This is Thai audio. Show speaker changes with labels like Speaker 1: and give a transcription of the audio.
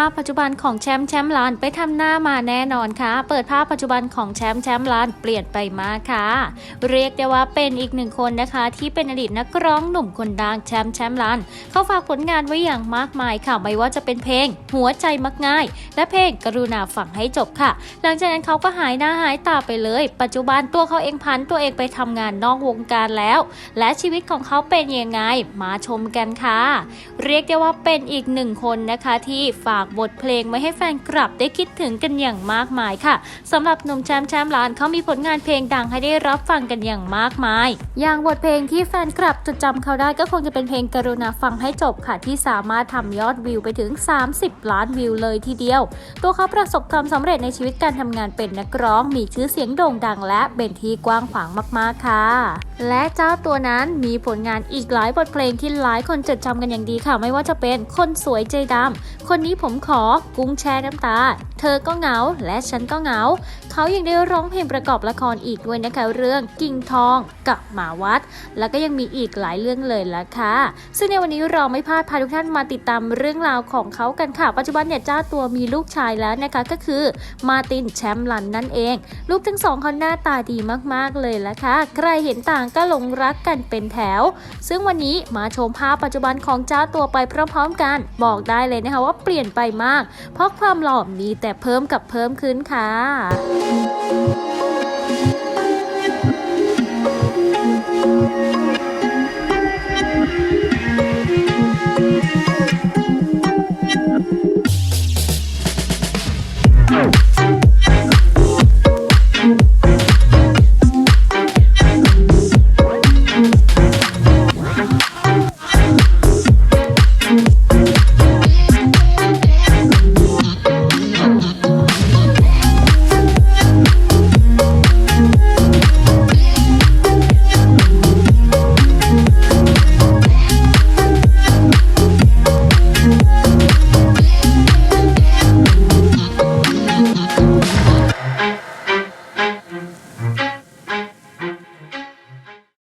Speaker 1: าพปัจจุบันของแชมป์แชมป์ลานไปทำหน้ามาแน่นอนค่ะ เปิดภาพปัจจุบันของแชมป์แชมป์ลานเปลี่ยนไปมากค่ะ เรียกได้ว่าเป็นอีกหนึ่งคนนะคะ ที่เป็นอดีตนักร้องหนุ่มคนดังแชมป์แชมป์ลานเขาฝากผลงานไว้อย่างมากมายค่ะ ไม่ว่าจะเป็นเพลง หัวใจมักง่าย และเพลงกรุณาฟังให้จบค่ะ หลังจากนั้นเขาก็หายหน้าหายตาไปเลย ปัจจุบันตัวเขาเองพันตัวเองไปทำงานนอกวงการแล้ว และชีวิตของเขาเป็นยังไงมาชมกันค่ะ เรียกได้ว่าเป็นอีกหนึ่งคนนะคะที่ฝากบทเพลงไว้ให้แฟนคลับได้คิดถึงกันอย่างมากมายค่ะสำหรับหนุ่มแชมป์แชมป์ลานเขามีผลงานเพลงดังให้ได้รับฟังกันอย่างมากมาย อย่างบทเพลงที่แฟนคลับจดจำเขาได้ก็คงจะเป็นเพลงกรุณาฟังให้จบค่ะที่สามารถทำยอดวิวไปถึง 30 ล้านวิวเลยทีเดียว ตัวเขาประสบความสำเร็จในชีวิตการทำงานเป็นนักร้อง มีชื่อเสียงโด่งดังและเป็นที่กว้างขวางมากๆค่ะ และเจ้าตัวนั้นมีผลงานอีกหลายบทเพลงที่หลายคนจดจำกันอย่างดีค่ะ ไม่ว่าจะเป็นคนสวยใจดำคนนี้ผมขอ กุ้งแช่น้ำตา เธอก็เหงา และฉันก็เหงา เขายังได้ร้องเพลงประกอบละครอีกด้วยนะคะเรื่องกิ่งทองกับหมาวัด แล้วก็ยังมีอีกหลายเรื่องเลยละค่ะ ซึ่งในวันนี้เราไม่พลาดพาทุกท่านมาติดตามเรื่องราวของเขากันค่ะ ปัจจุบันเนี่ยเจ้าตัวมีลูกชายแล้วนะคะก็คือมาตินแชมป์ลันนั่นเอง ลูกทั้งสองเขาหน้าตาดีมากๆเลยละค่ะ ใครเห็นต่างก็หลงรักกันเป็นแถว ซึ่งวันนี้มาชมภาพปัจจุบันของเจ้าตัวไปพร้อมๆกัน บอกได้เลยนะคะว่าเปลี่ยนไปมาก เพราะความหล่อมีแต่เพิ่มกับเพิ่มขึ้นค่ะ